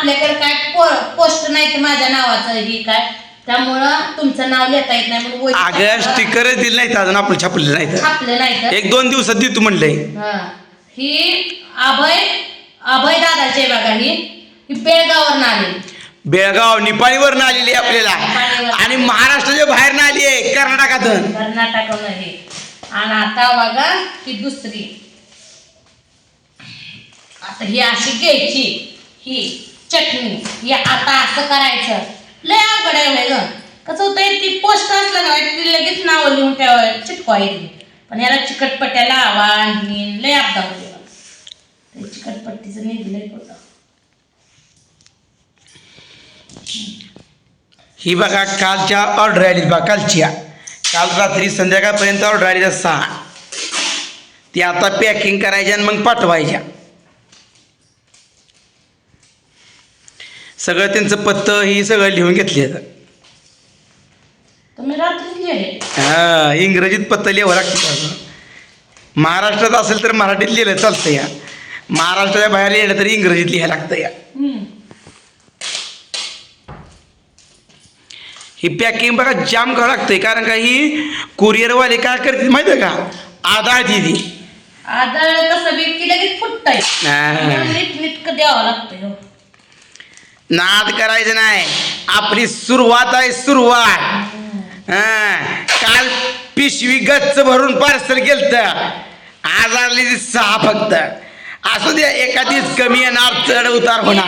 आपल्याकडे काय पोस्ट नाही तर माझ्या नावाचं ही काय? त्यामुळं तुमचं नाव लिहिता येत नाही म्हणून वही स्टिकरच दिले नाहीत अजून आपण छापलेलं नाही तर छापलं नाही तर एक दोन दिवसात देतो म्हणलंय. हा. ही अभय अभय दादाची आहे बघा ही. ही बेळगाववरून आली. बेळगाव निपाणीवरनं आलेली आहे आपल्याला. आणि महाराष्ट्राच्या बाहेर आली आहे कर्नाटकातून. कर्नाटकवरून हे आणि आता बघा ही दुसरी. आता ही अशी घ्यायची. ही. चटणी. ही आता असं करायचं. लय अवघड आहे ग. कसं होतंय ती पोस्ट असलं ती लगेच नाव लिहून ठेवा चिटकवायची पण याला चिकटपट्ट्या लावा आणि लय अपदा होते ते चिकटपट्टीचं निघलंय होतं ही बघा कालच्या ऑर्डर आली बघा कालच्या. काल रात्री संध्याकाळपर्यंत ऑर्डर आली सहा. ती आता पॅकिंग करायच्या आणि मग पाठवायच्या. सगळं त्यांचं पत्तं ही सगळं लिहून घेतली आहेत तुम्ही रात्रीच लिहिले. हा इंग्रजीत पत्तं लिहावं लागतं महाराष्ट्रात असेल तर मराठीत लिहिलं चालतं या. महाराष्ट्राच्या बाहेर लिहिलं तरी इंग्रजीत लिहायला लागतं या. ही पॅकिंग बघा जाम करावं लागतंय. कारण का ही कुरिअरवाले काय करते माहिती आहे का? आदाळती ती आदळ कसं बी की लगेच फुटतंय. हा. नीट नीटकं द्यावं लागतंय हो. नाद करायचं नाही. आपली सुरुवात आहे सुरुवात. काल पिशवी गच्च भरून पार्सल गेलत. आज आली ती सहा फक्त. असू द्या एखादीच कमी येणार चढ उतार होणार.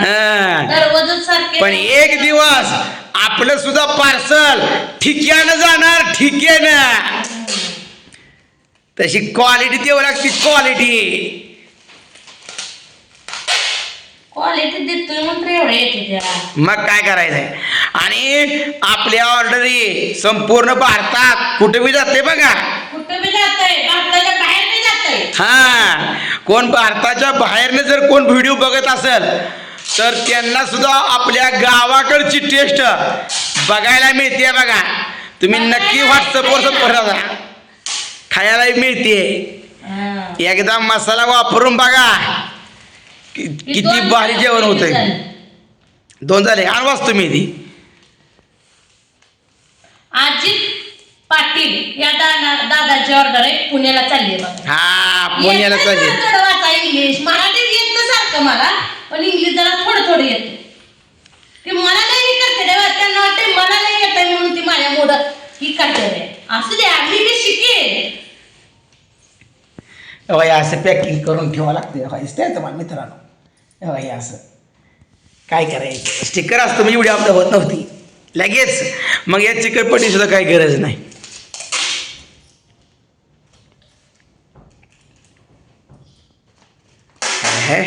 हा. पण एक दिवस आपलं सुद्धा पार्सल ठिक्यानं जाणार ठिक्यानं. तशी क्वालिटी देऊ लागते क्वालिटी क्वालिटी देतोय म्हणतो एवढे येते त्याला. मग काय करायचंय? आणि आपल्या ऑर्डरी संपूर्ण भारतात कुठे बी जाते बघा. कुठं बी जातंय? भारताच्या बाहेर बी जातंय. हा. कोण भारताच्या बाहेरनं जर कोण व्हिडिओ बघत असेल तर त्यांना सुद्धा आपल्या गावाकडची टेस्ट बघायला मिळते बघा. तुम्ही नक्की व्हॉट्सअपवर संपर्क खायला मिळते हा. एकदा मसाला वापरून बघा. कि- किती दोन भारी जेवण होतंय. झाली. दोन झाले. आणवाच तुम्ही ती अजित पाटील या दादा दादाची ऑर्डर आहे. पुण्याला चालली आहे बघा. हा पुण्याला येतं चालेल थोडं थोडं वाचा इंग्लिश मराठीत येत ना सारखं मला पण इंग्लिश जरा थोडं थोडं येते. की मला नाही करते रे त्यांना वाटते मला नाही येत म्हणून ती माझ्या मोड ही करते रे. असू दे आम्ही बी शिकेल हे असं पॅकिंग करून ठेवावं लागते तुम्हाला मित्रांनो? हे असं. काय करायचं? स्टिकर असतं म्हणजे एवढी आपलं होत नव्हती. लगेच. मग या चिकटपट्टी सुद्धा काही गरज नाही. हे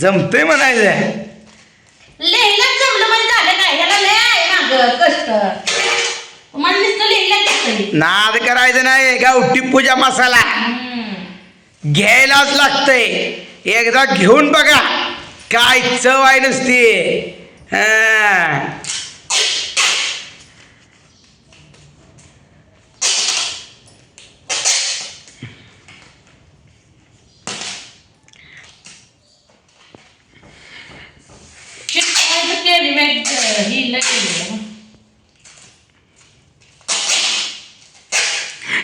जमतंय म्हणायचं. लिहिला जमलं म्हणजे झालं काय? ह्याला लय आहे माग कष्ट. मला नुसतं लिहिला येतंय. नाद करायचं नाही गावठी पूजा मसाला. घ्यायलाच लागतंय. एकदा घेऊन बघा. काय चव आहे नसते. हा. ही.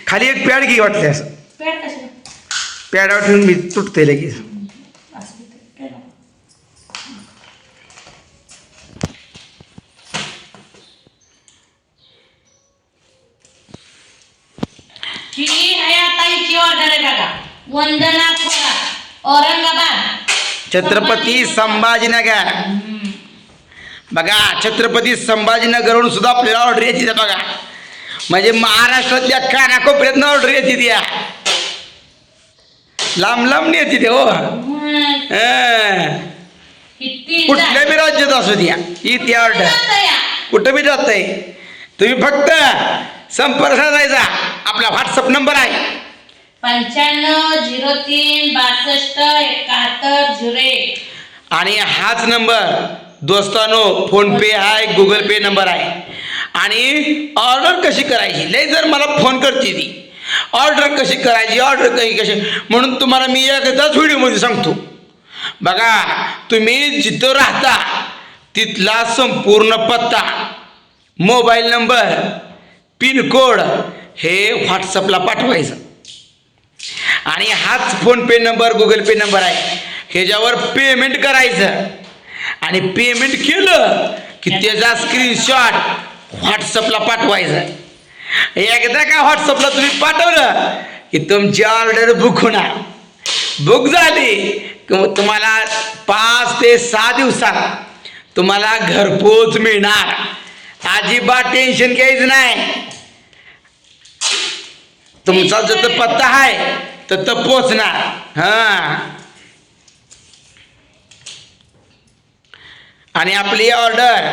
खाली एक पॅड घे वाटल्यास. पॅडावर ठेवून मी तुटते लगेच असं ते काय नको. ही ऑर्डर आहे बघा. वंदना थोरात औरंगाबाद. छत्रपती संभाजीनगर. बघा छत्रपती सुद्धा आपल्याला ऑर्डर येते त्या बघा. म्हणजे महाराष्ट्रातल्या कानाकोपऱ्यातनं ऑर्डर येते त्या. लांब लांब येते ते हो. हं. किती कुठल्या बी राज्यात असू द्या. येते ऑर्डर जातं या. कुठं बी जातंय. तुम्ही फक्त संपर्क साधायचा आपला व्हॉट्सअप नंबर आहे. पंच्याण्णव झिरो तीन बासष्ट एकाहत्तर झिरो एक. आणि हाच नंबर दोस्तानो फोन पे आहे गुगल पे नंबर आहे. आणि ऑर्डर कशी करायची? लय जर मला फोन करते ती. ऑर्डर कशी करायची? ऑर्डर कशी कशी? म्हणून तुम्हाला मी एकदाच व्हिडिओमध्ये सांगतो. बघा तुम्ही जिथं राहता तिथला संपूर्ण पत्ता मोबाईल नंबर पिनकोड हे व्हॉट्सअपला पाठवायचं. आणि हाच PhonePe number Google Pay number आहे. ह्याच्यावर पेमेंट करायचं. आणि पेमेंट केलं की त्याचा स्क्रीनशॉट व्हॉट्सअपला पाठवायचं. एकदा का व्हॉट्सअपला तुम्ही पाठवलं की तुमची ऑर्डर बुक होणार. बुक झाली तुम्हाला पाच ते सहा दिवसात तुम्हाला घरपोच मिळणार. अजिबात टेन्शन घ्यायचं नाही. तुमचा जो तो पत्ता आहे तर तो पोचणार. हां. आणि आपली ऑर्डर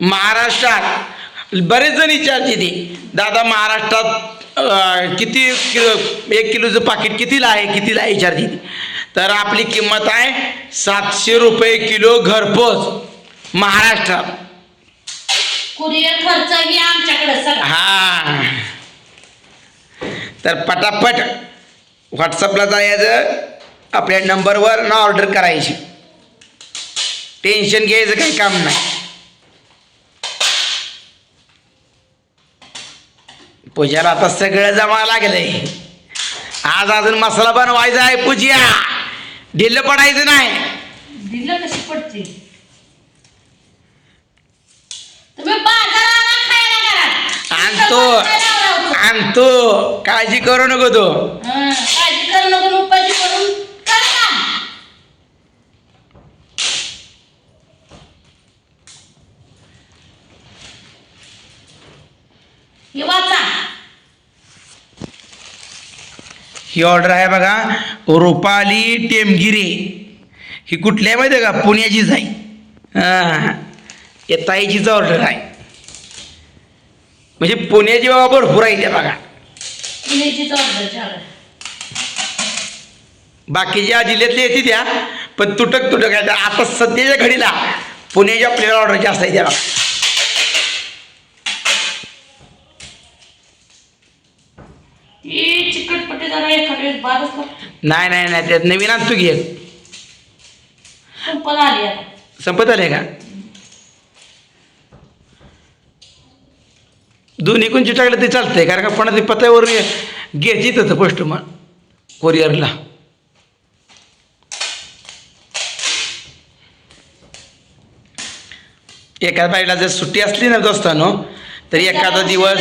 महाराष्ट्रात बरेच जण विचारते ती दादा महाराष्ट्रात किती किलो एक किलोचं पाकिट कितीला आहे कितीला आहे? विचारते ती तर आपली किंमत आहे सातशे रुपये किलो घरपोच महाराष्ट्रात. कुरिअर खर्च आमच्याकडे हा. तर पटापट व्हॉट्सअपला जायचं. आपल्या नंबरवर ना ऑर्डर करायची. टेन्शन घ्यायचं काही काम नाही. पूजाला आता सगळं जमा लागलंय. आज अजून मसाला बनवायचा आहे पूजा. ढिल्ल पडायचं नाही. दिलं कशी पडते? तुम्ही बाजाराला खायला करा आणतो. आणतो काळजी करू नको तू. काळजी करू नको उपाशी करून हे ऑर्डर आहे बघा रुपाली टेमगिरे. ही माहिती आहे का? पुण्याचीच आहे. हां ताईचीच ऑर्डर आहे. म्हणजे पुण्याची बाबा भरपूर आहे त्या बघा. बाकीच्या जिल्ह्यातले येते त्या पण तुटक तुटक आहे. आता सध्याच्या घडीला पुण्याची आपल्याला ऑर्डर जास्त आहे त्या बघा ती चिकटपट्टी जरा एखाद्या वेळेस बादच लागते नाही नाही नाही त्यात नवीन आणतो आता. संपत आले का? दोन्ही कोण चिटाकलं ते चालतंय कारण का पण ते पत्यावर घ्यायची तसं पोस्ट मग. कोरिअरला. एका बाईला जर सुट्टी असली ना दोस्तानो तर एखादा दिवस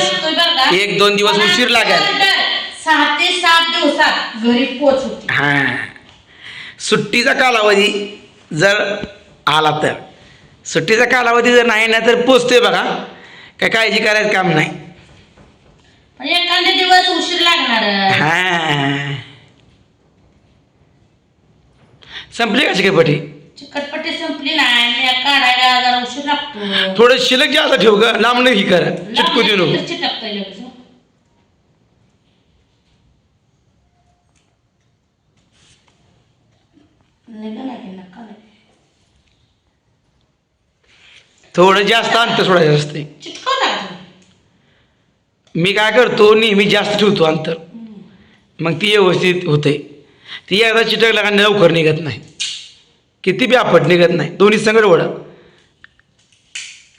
एक दोन दिवस उशीर लागेल. सहा ते सात दिवसात घरी पोच हां. सुट्टीचा कालावधी जर आला तर. सुट्टीचा कालावधी जर नाही ना तर पोचतोय बघा. काय काळजी करायचं काम नाही. पण एखादे दिवस उशीर लागणार. हां. संपली का चिकटपटी चिकटपट्टी संपली नाही मी काढायला जरा उशीर लागतो. थोडं शिल्लक जास्त ठेव ग लांब नाही कर चिटकू देऊ नको. चिटकतोय लगेच हं. थोडं जास्त अंतर सोडायचं असते? मी काय करतो नेहमी जास्त ठेवतो अंतर. मग ती व्यवस्थित होते. ती एकदा चिटकला का लवकर निघत नाही. किती बी आपट निघत नाही. दोन्ही संगड ओढ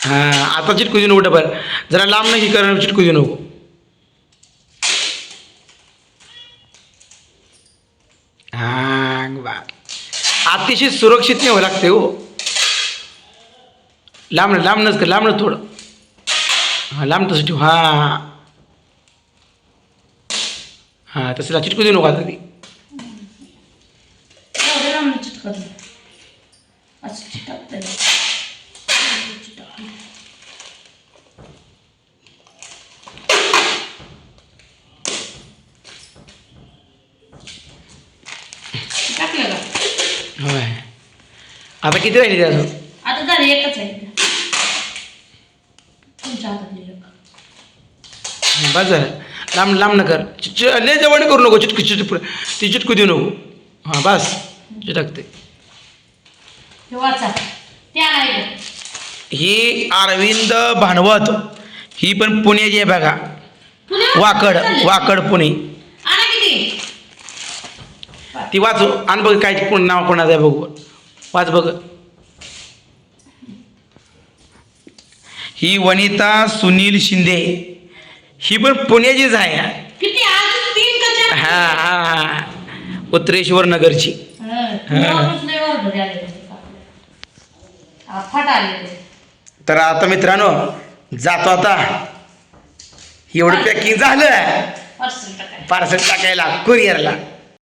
हां आता चिटकू देऊ नको बरं जरा लांब नाही करणं चिटकू देऊ नको. हां बा अतिशय सुरक्षित नाही व्हावं लागते हो. लांब लांबनच कर लांबनं थोडं. हां लांब तसं ठेवू. हां. हां तसं चिटकू देऊ नको आता ती एवढं लांब चिटकत नाही. असं चिटकतंय. चिटकलं. टाकलं का होय आता किती राहिली ते अजून आता झालं एकच आहे तुमच्या बस झालं लांब लांब न कर लय जवळ करू नको चिटकू चिटकू ती चिटकू देऊ नको. हां बस. चिटकते. हे ही अरविंद भानवत. ही पण पुण्याची आहे बघा. वाकड वाकड पुणे. ती वाचू. आणि बघ काय कोण नाव कोणाचं आहे बघू. वाच बघ. ही वनिता सुनील शिंदे. ही पण पुण्याचीच आहे. किती? तीन हा हा हा. उत्तरेश्वर नगरची. हं, आले. तर आता मित्रांनो जातो आता. एवढं पॅकिंग झालं. पार्सल टाकायला. कुरिअरला